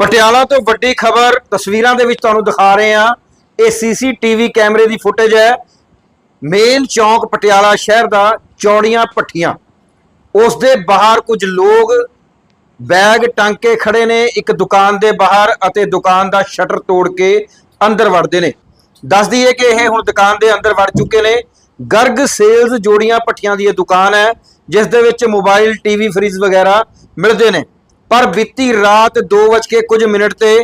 ਪਟਿਆਲਾ ਤੋਂ ਵੱਡੀ ਖਬਰ ਤਸਵੀਰਾਂ ਦੇ ਵਿੱਚ ਤੁਹਾਨੂੰ ਦਿਖਾ ਰਹੇ ਹਾਂ। ਇਹ ਸੀਸੀਟੀਵੀ ਕੈਮਰੇ ਦੀ ਫੁਟੇਜ ਹੈ। ਮੇਨ ਚੌਂਕ ਪਟਿਆਲਾ ਸ਼ਹਿਰ ਦਾ ਚੌੜੀਆਂ ਪੱਠੀਆਂ। ਉਸ ਦੇ ਬਾਹਰ ਕੁਝ ਲੋਕ ਬੈਗ ਟੰਗ ਕੇ ਖੜੇ ਨੇ। ਇੱਕ ਦੁਕਾਨ ਦੇ ਬਾਹਰ ਅਤੇ ਦੁਕਾਨ ਦਾ ਸ਼ਟਰ ਤੋੜ ਕੇ ਅੰਦਰ ਵੜਦੇ ਨੇ। ਦੱਸ ਦਈਏ ਕਿ ਇਹ ਹੁਣ ਦੁਕਾਨ ਦੇ ਅੰਦਰ ਵੜ ਚੁੱਕੇ ਨੇ। ਗਰਗ ਸੇਲਜ਼ ਜੋੜੀਆਂ ਪੱਠੀਆਂ ਦੀ ਇਹ ਦੁਕਾਨ ਹੈ, ਜਿਸ ਦੇ ਵਿੱਚ ਮੋਬਾਈਲ, ਟੀਵੀ, ਫ੍ਰਿਜ ਵਗੈਰਾ ਮਿਲਦੇ ਨੇ। ਪਰ ਬੀਤੀ ਰਾਤ 2:00 ਕੁਝ ਮਿੰਟ ਤੇ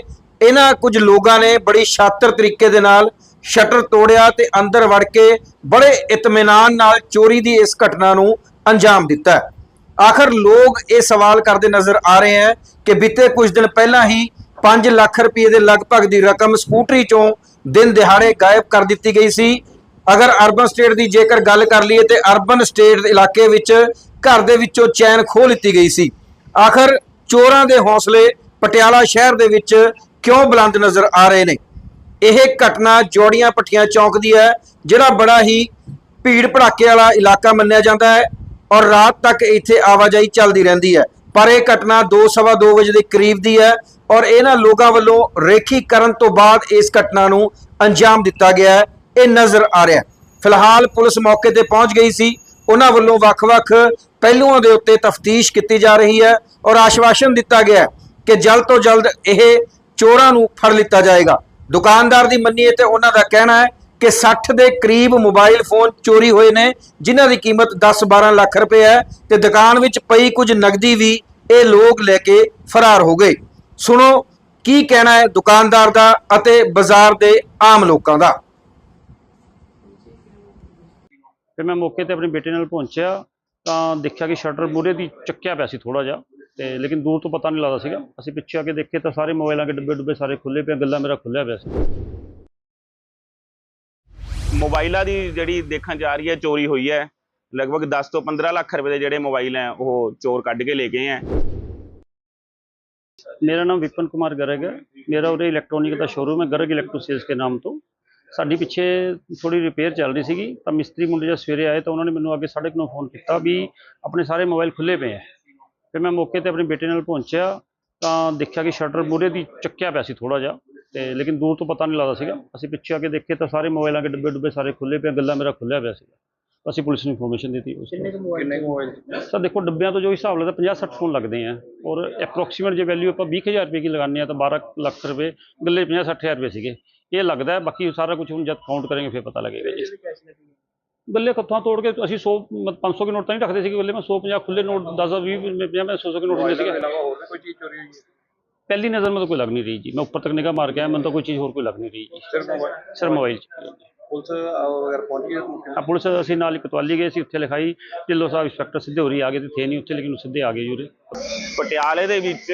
ਇਹਨਾਂ ਕੁਝ ਲੋਕਾਂ ਨੇ ਬੜੀ ਸ਼ਾਤਰ ਤਰੀਕੇ ਦੇ ਨਾਲ ਸ਼ਟਰ ਤੋੜਿਆ ਤੇ ਅੰਦਰ ਵੜ ਕੇ ਬੜੇ ਇਤਮੀਨਾਨ ਨਾਲ ਚੋਰੀ ਦੀ ਇਸ ਘਟਨਾ ਨੂੰ ਅੰਜਾਮ ਦਿੱਤਾ। ਆਖਰ ਲੋਕ ਇਹ ਸਵਾਲ ਕਰਦੇ ਨਜ਼ਰ ਆ ਰਹੇ ਹੈ ਕਿ ਬੀਤੇ ਕੁਝ ਦਿਨ ਪਹਿਲਾਂ ਹੀ 5 ਲੱਖ ਰੁਪਏ ਦੇ ਲਗਭਗ ਦੀ ਰਕਮ ਸਕੂਟਰੀ ਚੋਂ ਦਿਨ ਦਿਹਾੜੇ ਗਾਇਬ ਕਰ ਦਿੱਤੀ ਗਈ ਸੀ। ਅਗਰ ਅਰਬਨ ਸਟੇਟ ਦੀ ਜੇਕਰ ਗੱਲ ਕਰ ਲਈਏ ਤੇ ਅਰਬਨ ਸਟੇਟ ਇਲਾਕੇ ਵਿੱਚ ਘਰ ਦੇ ਵਿੱਚੋਂ ਚੈਨ ਖੋਹ ਲਿੱਤੀ ਗਈ ਸੀ। ਆਖਰ ਚੋਰਾਂ ਦੇ ਹੌਸਲੇ ਪਟਿਆਲਾ ਸ਼ਹਿਰ ਦੇ ਵਿੱਚ ਕਿਉਂ ਬੁਲੰਦ ਨਜ਼ਰ ਆ ਰਹੇ ਨੇ? ਇਹ ਘਟਨਾ ਜੋੜੀਆਂ ਪੱਠੀਆਂ ਚੌਂਕ ਦੀ ਹੈ, ਜਿਹੜਾ ਬੜਾ ਹੀ ਭੀੜ ਭੜਾਕੇ ਵਾਲਾ ਇਲਾਕਾ ਮੰਨਿਆ ਜਾਂਦਾ ਹੈ ਔਰ ਰਾਤ ਤੱਕ ਇੱਥੇ ਆਵਾਜਾਈ ਚੱਲਦੀ ਰਹਿੰਦੀ ਹੈ। ਪਰ ਇਹ ਘਟਨਾ 2:30 ਵਜੇ ਦੇ ਕਰੀਬ ਦੀ ਹੈ ਔਰ ਇਹਨਾਂ ਲੋਕਾਂ ਵੱਲੋਂ ਰੇਖੀ ਕਰਨ ਤੋਂ ਬਾਅਦ ਇਸ ਘਟਨਾ ਨੂੰ ਅੰਜਾਮ ਦਿੱਤਾ ਗਿਆ ਹੈ। ਇਹ ਨਜ਼ਰ ਆ ਰਿਹਾ ਹੈ। ਫਿਲਹਾਲ ਪੁਲਿਸ ਮੌਕੇ ਤੇ ਪਹੁੰਚ ਗਈ ਸੀ। ਉਹਨਾਂ ਵੱਲੋਂ ਵੱਖ-ਵੱਖ ਪਹਿਲੂਆਂ ਦੇ ਉੱਤੇ ਤਫਤੀਸ਼ ਕੀਤੀ ਜਾ ਰਹੀ ਹੈ ਔਰ ਆਸ਼ਵਾਸਨ ਦਿੱਤਾ ਗਿਆ ਹੈ ਕਿ ਜਲਦ ਤੋਂ ਜਲਦ ਇਹ ਚੋਰਾਂ ਨੂੰ ਫੜ ਲਿੱਤਾ ਜਾਏਗਾ। ਦੁਕਾਨਦਾਰ ਦੀ ਮੰਨੀਏ ਤੇ ਉਹਨਾਂ ਦਾ ਕਹਿਣਾ ਹੈ ਕਿ 60 ਦੇ ਕਰੀਬ ਮੋਬਾਈਲ ਫੋਨ ਚੋਰੀ ਹੋਏ ਨੇ, ਜਿਨ੍ਹਾਂ ਦੀ ਕੀਮਤ 10-12 ਲੱਖ ਰੁਪਏ ਹੈ ਤੇ ਦੁਕਾਨ ਵਿੱਚ ਪਈ ਕੁਝ ਨਗਦੀ ਵੀ ਇਹ ਲੋਕ ਲੈ ਕੇ ਫਰਾਰ ਹੋ ਗਏ। ਸੁਣੋ ਕੀ ਕਹਿਣਾ ਹੈ ਦੁਕਾਨਦਾਰ ਦਾ ਅਤੇ ਬਾਜ਼ਾਰ ਦੇ ਆਮ ਲੋਕਾਂ ਦਾ। ਫਿਰ ਮੈਂ ਮੌਕੇ ਤੇ ਆਪਣੇ ਬੇਟੇ ਨਾਲ ਪਹੁੰਚਿਆ ਤਾਂ ਦੇਖਿਆ ਕਿ ਸ਼ਟਰ ਮੂਰੇ ਦੀ ਚੱਕਿਆ ਪਿਆ ਸੀ ਥੋੜਾ ਜਿਹਾ ਤੇ ਲੇਕਿਨ ਦੂਰ ਤੋਂ ਪਤਾ ਨਹੀਂ ਲੱਗਦਾ ਸੀਗਾ। ਅਸੀਂ ਪਿੱਛੇ ਆ ਕੇ ਦੇਖੇ ਤਾਂ ਸਾਰੇ ਮੋਬਾਈਲਾਂ ਦੇ ਡੱਬੇ ਡੁੱਬੇ ਸਾਰੇ ਖੁੱਲੇ ਪਏ ਗੱਲਾ ਮੇਰਾ ਖੁੱਲਿਆ ਪਿਆ ਸੀ। ਮੋਬਾਈਲਾਂ ਦੀ ਜਿਹੜੀ ਦੇਖਣ ਜਾ ਰਹੀ ਹੈ ਚੋਰੀ ਹੋਈ ਹੈ। ਲਗਭਗ 10 ਤੋਂ 15 ਲੱਖ ਰੁਪਏ ਦੇ ਜਿਹੜੇ ਮੋਬਾਈਲ ਹੈ ਉਹ ਚੋਰ ਕੱਢ ਕੇ ਲੈ ਗਏ ਹੈ। ਮੇਰਾ ਨਾਮ ਵਿਪਨ ਕੁਮਾਰ ਗਰਗ ਹੈ। ਮੇਰਾ ਉਰੇ ਇਲੈਕਟ੍ਰੋਨਿਕ ਦਾ ਸ਼ੋਰੂਮ ਹੈ ਗਰਗ ਇਲੈਕਟ੍ਰੋ ਸੇਲਸ ਦੇ ਨਾਮ ਤੋਂ। ਸਾਡੀ ਪਿੱਛੇ ਥੋੜੀ ਰਿਪੇਅਰ ਚੱਲ ਰਹੀ ਸੀਗੀ ਤਾਂ ਮਿਸਤਰੀ ਮੁੰਡੇ ਜਦ ਸਵੇਰੇ ਆਏ ਤਾਂ ਉਹਨਾਂ ਨੇ ਮੈਨੂੰ ਅੱਗੇ 9:30 ਫੋਨ ਕੀਤਾ ਵੀ ਆਪਣੇ ਸਾਰੇ ਮੋਬਾਈਲ ਖੁੱਲੇ ਪਏ ਹੈ ਫਿਰ ਮੈਂ ਮੌਕੇ ਤੇ ਆਪਣੇ ਬੇਟੇ ਨਾਲ ਪਹੁੰਚਿਆ ਤਾਂ ਦੇਖਿਆ ਕਿ ਸ਼ਟਰ ਮੂਰੇ ਦੀ ਚੱਕਿਆ ਪਿਆ ਸੀ ਥੋੜਾ ਜਿਹਾ ਤੇ ਲੇਕਿਨ ਦੂਰ ਤੋਂ ਪਤਾ ਨਹੀਂ ਲੱਗਦਾ ਸੀਗਾ। ਅਸੀਂ ਪਿੱਛੇ ਆ ਕੇ ਦੇਖੇ ਤਾਂ ਸਾਰੇ ਮੋਬਾਈਲਾਂ ਦੇ ਡੱਬੇ ਡੁੱਬੇ ਸਾਰੇ ਖੁੱਲੇ ਪਏ ਗੱਲਾ ਮੇਰਾ ਖੁੱਲਿਆ ਪਿਆ ਸੀ ਅਸੀਂ ਪੁਲਿਸ ਨੂੰ ਇਨਫੋਰਮੇਸ਼ਨ ਦਿੱਤੀ ਉਸ ਕਿੰਨੇ ਮੋਬਾਈਲ ਸਰ ਦੇਖੋ ਡੱਬਿਆਂ ਤੋਂ ਜੋ ਹਿਸਾਬ ਲੱਗਦਾ 50 60 ਫੋਨ ਲੱਗਦੇ ਆ। ਔਰ ਅਪਰੋਕਸੀਮੇਟ ਜੇ ਵੈਲਿਊ ਆਪਾਂ 20000 ਰੁਪਏ ਦੀ ਲਗਾਉਂਦੇ ਆ ਤਾਂ 12 ਲੱਖ ਰੁਪਏ ਗੱਲੇ 50 60000 ਰੁਪਏ ਸੀਗੇ। ਇਹ ਲੱਗਦਾ ਬਾਕੀ ਸਾਰਾ ਕੁਝ ਹੁਣ ਜਦ ਕਾਊਂਟ ਕਰਾਂਗੇ ਫਿਰ ਪਤਾ ਲੱਗੇਗਾ ਜੀ। ਬੱਲੇ ਖੱਥਾਂ ਤੋੜ ਕੇ ਅਸੀਂ 100 500 ਕੇ ਨੋਟ ਤਾਂ ਨਹੀਂ ਰੱਖਦੇ ਸੀ ਕਿ ਬੱਲੇ ਮੈਂ 150 ਖੁੱਲੇ ਨੋਟ 10 20 50 ਮੈਂ 100 ਦੇ ਨੋਟ ਹੁੰਦੇ ਸੀਗੇ। ਕੋਈ ਚੋਰੀ ਪਹਿਲੀ ਨਜ਼ਰ ਮੈਨੂੰ ਕੋਈ ਲੱਗ ਨਹੀਂ ਰਹੀ ਜੀ। ਮੈਂ ਉੱਪਰ ਤੱਕ ਨਿਗਾਹ ਮਾਰ ਕੇ ਆ ਮੈਨੂੰ ਤਾਂ ਕੋਈ ਚੀਜ਼ ਹੋਰ ਕੋਈ ਲੱਗ ਨਹੀਂ ਰਹੀ ਜੀ। ਸਿਰ ਮੋਬਾਈਲ? ਪੁਲਿਸ ਅਗਰ ਪਹੁੰਚ ਆ ਪੁਲਿਸ ਅਸੀਂ ਨਾਲ ਕਤਵਾਲੀ ਗਏ ਸੀ ਉੱਥੇ ਲਿਖਾਈ ਢਿੱਲੋ ਸਾਹਿਬ ਇੰਸਪੈਕਟਰ ਸਿੱਧੇ ਹੋਰੀ ਆ ਗਏ ਤੇ ਥੇ ਨਹੀਂ ਉੱਥੇ ਲੇਕਿਨ ਸਿੱਧੇ ਆ ਗਏ ਜੂਰੇ ਪਟਿਆਲੇ ਦੇ ਵਿੱਚ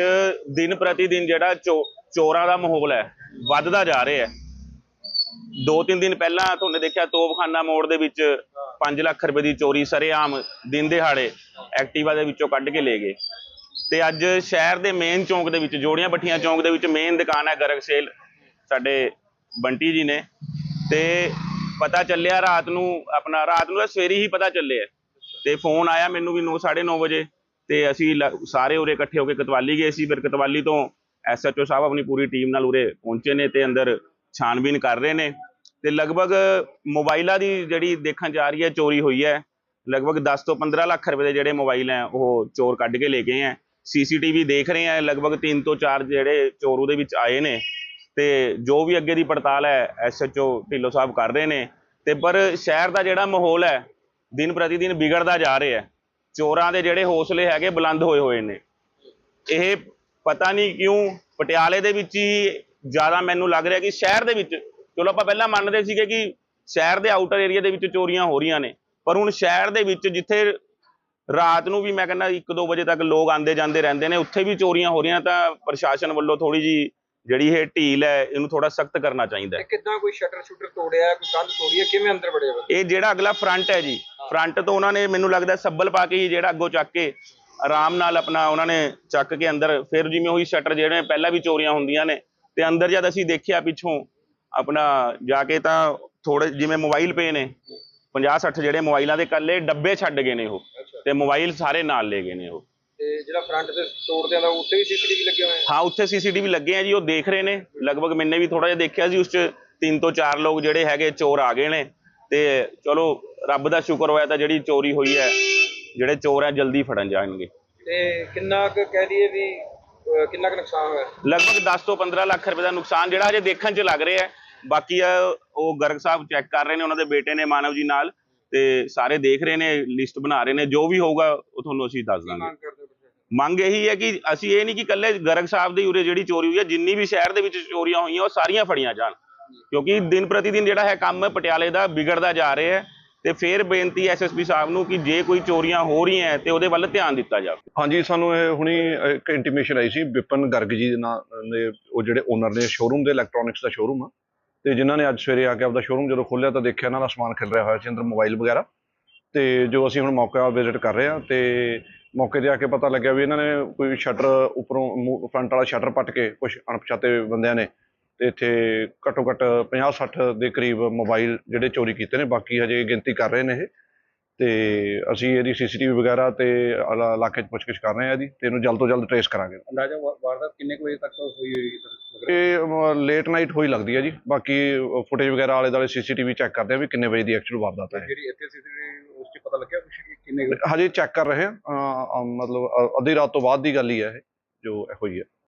ਦਿਨ ਪ੍ਰਤੀ ਦਿਨ ਜਿਹੜਾ ਚੋਰਾਂ ਦਾ ਮਾਹੌਲ ਹੈ ਵੱਧਦਾ ਜਾ ਰਿਹਾ ਹੈ। ਦੋ ਤਿੰਨ ਦਿਨ ਪਹਿਲਾਂ ਤੁਹਾਨੂੰ ਦੇਖਿਆ ਤੋਪਖਾਨਾ ਮੋੜ ਦੇ ਵਿੱਚ 5 ਲੱਖ ਰੁਪਏ ਦੀ ਚੋਰੀ ਸਰੇਆਮ ਦਿਨ ਦਿਹਾੜੇ ਐਕਟਿਵਾ ਦੇ ਵਿੱਚੋਂ ਕੱਢ ਕੇ ਲੈ ਗਏ। ਤੇ ਅੱਜ ਸ਼ਹਿਰ ਦੇ ਮੇਨ ਚੌਂਕ ਦੇ ਵਿੱਚ, ਜੋੜੀਆਂ ਬੱਠੀਆਂ ਚੌਂਕ ਦੇ ਵਿੱਚ ਮੇਨ ਦੁਕਾਨ ਹੈ ਗਰਗ ਸੇਲ, ਸਾਡੇ ਬੰਟੀ ਜੀ ਨੇ। ਤੇ ਪਤਾ ਚੱਲਿਆ ਰਾਤ ਨੂੰ ਆਪਣਾ, ਰਾਤ ਨੂੰ ਤਾਂ ਸਵੇਰੇ ਹੀ ਪਤਾ ਚੱਲਿਆ। ਤੇ ਫੋਨ ਆਇਆ ਮੈਨੂੰ ਵੀ 9:30 ਵਜੇ। ਤੇ ਅਸੀਂ ਲ- ਸਾਰੇ ਉਰੇ ਇਕੱਠੇ ਹੋ ਕੇ ਕਤਵਾਲੀ ਗਏ ਸੀ। ਫਿਰ ਕਤਵਾਲੀ ਤੋਂ ਐਸਐਚਓ ਸਾਹਿਬ ਆਪਣੀ ਪੂਰੀ ਟੀਮ ਨਾਲ ਉਰੇ ਪਹੁੰਚੇ ਨੇ ਤੇ ਅੰਦਰ ਛਾਣਬੀਨ ਕਰ ਰਹੇ ਨੇ ਤੇ ਲਗਭਗ ਮੋਬਾਈਲਾਂ ਦੀ ਜਿਹੜੀ ਦੇਖਣ ਜਾ ਰਹੀ ਹੈ, ਚੋਰੀ ਹੋਈ ਹੈ। ਲਗਭਗ 10 ਤੋਂ 15 ਲੱਖ ਰੁਪਏ ਦੇ ਜਿਹੜੇ ਮੋਬਾਈਲ ਹੈ, ਉਹ ਚੋਰ ਕੱਢ ਕੇ ਲੈ ਗਏ ਹੈ। ਸੀਸੀਟੀਵੀ ਦੇਖ ਰਹੇ ਹੈ, ਲਗਭਗ 3 ਤੋਂ 4 ਜਿਹੜੇ ਚੋਰ ਉਹਦੇ ਵਿੱਚ ਆਏ ਨੇ ਤੇ ਜੋ ਵੀ ਅੱਗੇ ਦੀ ਪੜਤਾਲ ਹੈ ਐਸਐਚਓ ਢਿੱਲੋਂ ਸਾਹਿਬ ਕਰ ਰਹੇ ਨੇ। ਤੇ ਪਰ ਸ਼ਹਿਰ ਦਾ ਜਿਹੜਾ ਮਾਹੌਲ ਹੈ, ਦਿਨ ਪ੍ਰਤੀ ਦਿਨ ਵਿਗੜਦਾ ਜਾ ਰਿਹਾ ਹੈ। ਚੋਰਾਂ ਦੇ ਜਿਹੜੇ ਹੌਸਲੇ ਹੈਗੇ ਬੁਲੰਦ ਹੋਏ ਹੋਏ ਨੇ। ਇਹ ਪਤਾ ਨਹੀਂ ਕਿਉਂ, ਪਟਿਆਲੇ ਦੇ ਵਿੱਚ ਹੀ ਜ਼ਿਆਦਾ ਮੈਨੂੰ ਲੱਗ ਰਿਹਾ ਕਿ ਸ਼ਹਿਰ ਦੇ ਵਿੱਚ ਚਲੋ ਆਪਾਂ ਪਹਿਲਾਂ ਮੰਨਦੇ ਸੀਗੇ ਕਿ ਸ਼ਹਿਰ ਦੇ ਆਊਟਰ ਏਰੀਆ ਦੇ ਵਿੱਚ ਚੋਰੀਆਂ ਹੋ ਰਹੀਆਂ ਨੇ ਪਰ ਹੁਣ ਸ਼ਹਿਰ ਦੇ ਵਿੱਚ ਜਿੱਥੇ ਰਾਤ ਨੂੰ ਵੀ ਮੈਂ ਕਹਿੰਦਾ 1-2 ਵਜੇ ਤੱਕ ਲੋਕ ਆਂਦੇ ਜਾਂਦੇ ਰਹਿੰਦੇ ਨੇ ਉੱਥੇ ਵੀ ਚੋਰੀਆਂ ਹੋ ਰਹੀਆਂ ਤਾਂ ਪ੍ਰਸ਼ਾਸਨ ਵੱਲੋਂ ਥੋੜੀ ਜੀ ਜਿਹੜੀ ਇਹ ਢੀਲ ਹੈ ਇਹਨੂੰ ਥੋੜਾ ਸਖਤ ਕਰਨਾ ਚਾਹੀਦਾ ਹੈ। ਕਿੱਦਾਂ ਕੋਈ ਸ਼ਟਰ ਸ਼ੂਟਰ ਤੋੜਿਆ ਕੋਈ ਕੰਧ ਤੋੜੀ ਹੈ ਕਿਵੇਂ ਅੰਦਰ ਵੜੇ ਇਹ ਜਿਹੜਾ ਅਗਲਾ ਫਰੰਟ ਹੈ ਜੀ ਫਰੰਟ ਤੋਂ ਉਹਨਾਂ ਨੇ ਮੈਨੂੰ ਲੱਗਦਾ ਸੱਬਲ ਪਾ ਕੇ ਜਿਹੜਾ ਅੱਗੋਂ ਚੱਕ ਕੇ ਆਰਾਮ ਨਾਲ ਆਪਣਾ ਉਹਨਾਂ ਨੇ ਚੱਕ ਕੇ ਅੰਦਰ ਫਿਰ ਜਿਵੇਂ ਉਹੀ ਸ਼ਟਰ ਜਿਹੜੇ ਪਹਿਲਾਂ ਵੀ ਚੋਰੀਆਂ ਹੁੰਦੀਆਂ ਨੇ ਤੇ ਅੰਦਰ ਜਦ ਅਸੀਂ ਦੇਖਿਆ ਪਿੱਛੋਂ ਆਪਣਾ ਜਾ ਕੇ ਤਾਂ ਥੋੜੇ ਜਿਵੇਂ ਮੋਬਾਈਲ ਪਏ ਨੇ 50 60 ਜਿਹੜੇ ਮੋਬਾਈਲਾਂ ਦੇ ਕੱਲੇ ਡੱਬੇ ਛੱਡ ਗਏ ਨੇ ਉਹ ਤੇ ਮੋਬਾਈਲ ਸਾਰੇ ਨਾਲ ਲੈ ਗਏ ਨੇ ਉਹ। ਤੇ ਜਿਹੜਾ ਫਰੰਟ ਤੇ ਤੋੜਦਿਆਂ ਦਾ ਉੱਤੇ ਵੀ ਸੀਸੀਟੀਵੀ ਲੱਗੇ ਹੋਏ ਆ? ਹਾਂ ਉੱਥੇ ਸੀਸੀਟੀਵੀ ਲੱਗੇ ਆ ਜੀ ਉਹ ਦੇਖ ਰਹੇ ਨੇ। ਲਗਭਗ ਮੈਨੇ ਵੀ ਥੋੜਾ ਜਿਹਾ ਦੇਖਿਆ ਸੀ ਉਸ 'ਚ ਤਿੰਨ ਤੋਂ ਚਾਰ ਲੋਕ ਜਿਹੜੇ ਹੈਗੇ ਚੋਰ ਆ ਗਏ ਨੇ। ਤੇ ਚਲੋ ਰੱਬ ਦਾ ਸ਼ੁਕਰ ਹੋਇਆ ਤਾਂ ਜਿਹੜੀ ਚੋਰੀ ਹੋਈ ਹੈ ਜਿਹੜੇ ਚੋਰ ਆ ਜਲਦੀ ਫੜਨ ਜਾਣਗੇ। ਤੇ ਕਿੰਨਾ ਕੁ ਕਹਿ ਲਈਏ ਵੀ ਕਿੰਨਾ ਕੁ ਨੁਕਸਾਨ ਹੋਇਆ? ਲਗਭਗ 10 ਤੋਂ 15 ਲੱਖ ਰੁਪਏ ਦਾ ਨੁਕਸਾਨ ਜਿਹੜਾ ਹਜੇ ਦੇਖਣ 'ਚ ਲੱਗ ਰਿਹਾ ਹੈ। ਬਾਕੀ ਆ ਉਹ ਗਰਗ ਸਾਹਿਬ ਚੈੱਕ ਕਰ ਰਹੇ ਨੇ ਉਹਨਾਂ ਦੇ ਬੇਟੇ ਨੇ ਮਾਨਵ ਜੀ ਨਾਲ ਤੇ ਸਾਰੇ ਦੇਖ ਰਹੇ ਨੇ ਲਿਸਟ ਬਣਾ ਰਹੇ ਨੇ ਜੋ ਵੀ ਹੋਊਗਾ ਉਹ ਤੁਹਾਨੂੰ ਅਸੀਂ ਦੱਸ ਦਾਂਗੇ। ਮੰਗ ਇਹੀ ਹੈ ਕਿ ਅਸੀਂ ਇਹ ਨਹੀਂ ਕਿ ਇਕੱਲੇ ਗਰਗ ਸਾਹਿਬ ਦੇ ਉਰੇ ਜਿਹੜੀ ਚੋਰੀ ਹੋਈ ਹੈ ਜਿੰਨੀ ਵੀ ਸ਼ਹਿਰ ਦੇ ਵਿੱਚ ਚੋਰੀਆਂ ਹੋਈਆਂ ਉਹ ਸਾਰੀਆਂ ਫੜੀਆਂ ਜਾਣ। ਕਿਉਂਕਿ ਦਿਨ ਪ੍ਰਤੀ ਦਿਨ ਜਿਹੜਾ ਹੈ ਕੰਮ ਪਟਿਆਲੇ ਦਾ ਵਿਗੜਦਾ ਜਾ ਰਿਹਾ ਹੈ। ਤੇ ਫਿਰ ਬੇਨਤੀ ਐਸਐਸਪੀ ਸਾਹਿਬ ਨੂੰ ਕਿ ਜੇ ਕੋਈ ਚੋਰੀਆਂ ਹੋ ਰਹੀਆਂ ਹੈ ਤੇ ਉਹਦੇ ਵੱਲ ਧਿਆਨ ਦਿੱਤਾ ਜਾਵੇ। ਹਾਂਜੀ, ਸਾਨੂੰ ਇਹ ਹੁਣੀ ਇੱਕ ਇੰਟੀਮੇਸ਼ਨ ਆਈ ਸੀ, ਵਿਪਨ ਗਰਗ ਜੀ ਦੇ ਨਾਂ ਦੇ ਉਹ ਜਿਹੜੇ ਓਨਰ ਨੇ ਸ਼ੋਰੂਮ ਦੇ ਇਲੈਕਟ੍ਰੋਨਿਕਸ ਦਾ ਸ਼ੋਰੂਮ ਆ। ਤੇ ਜਿਨ੍ਹਾਂ ਨੇ ਅੱਜ ਸਵੇਰੇ ਆ ਕੇ ਆਪਦਾ ਸ਼ੋਰੂਮ ਜਦੋਂ ਖੋਲ੍ਹਿਆ ਤਾਂ ਦੇਖਿਆ ਇਹਨਾਂ ਦਾ ਸਮਾਨ ਖਿਲ ਰਿਹਾ ਹੋਇਆ ਸੀ ਅੰਦਰ ਮੋਬਾਈਲ ਵਗੈਰਾ। ਤੇ ਜੋ ਅਸੀਂ ਹੁਣ ਮੌਕਾ ਵਿਜ਼ਿਟ ਕਰ ਰਹੇ ਆ ਤੇ ਮੌਕੇ ਤੇ ਆ ਕੇ ਪਤਾ ਲੱਗਿਆ ਵੀ ਇਹਨਾਂ ਨੇ ਕੋਈ ਸ਼ਟਰ ਉੱਪਰੋਂ ਫਰੰਟ ਵਾਲਾ ਸ਼ਟਰ ਪੱਟ ਕੇ ਕੁਝ ਅਣਪਛਾਤੇ ਬੰਦਿਆਂ ਨੇ ਇੱਥੇ ਘੱਟੋ ਘੱਟ 50 60 ਦੇ ਕਰੀਬ ਮੋਬਾਈਲ ਜਿਹੜੇ ਚੋਰੀ ਕੀਤੇ ਨੇ ਬਾਕੀ ਹਜੇ ਗਿਣਤੀ ਕਰ ਰਹੇ ਨੇ ਇਹ। ਤੇ ਅਸੀਂ ਇਹਦੀ ਸੀਸੀਟੀਵੀ ਵਗੈਰਾ ਤੇ ਇਲਾ- ਇਲਾਕੇ 'ਚ ਪੁੱਛਗਿੱਛ ਕਰ ਰਹੇ ਹਾਂ ਜੀ ਤੇ ਇਹਨੂੰ ਜਲਦ ਤੋਂ ਜਲਦ ਟ੍ਰੇਸ ਕਰਾਂਗੇ। ਅੰਦਾਜ਼ਾ ਵਾ- ਵਾਰਦਾਤ ਕਿੰਨੇ ਕੁ ਵਜੇ ਤੱਕ ਹੋਈ ਹੋਈ ਇਹ ਲੇਟ ਨਾਈਟ ਹੋਈ ਲੱਗਦੀ ਹੈ ਜੀ। ਬਾਕੀ ਫੁਟੇਜ ਵਗੈਰਾ ਆਲੇ ਦੁਆਲੇ ਸੀਸੀਟੀਵੀ ਚੈੱਕ ਕਰਦੇ ਆ ਵੀ ਕਿੰਨੇ ਵਜੇ ਦੀ ਐਕਚੁਅਲ ਵਾਰਦਾਤ ਹੈ ਜਿਹੜੀ ਇੱਥੇ ਸੀਸੀਟੀਵੀ ਉਸ 'ਚ ਪਤਾ ਲੱਗਿਆ ਕੁਛ ਕਿ ਕਿੰਨੇ ਕੁ- ਹਜੇ ਚੈੱਕ ਕਰ ਰਹੇ ਹਾਂ। ਅਹ, ਅਹ, ਮਤਲਬ ਅੱਧੀ ਰਾਤ ਤੋਂ ਬਾਅਦ ਦੀ ਗੱਲ ਹੀ ਹੈ ਇਹ ਜੋ ਹੋਈ ਹੈ।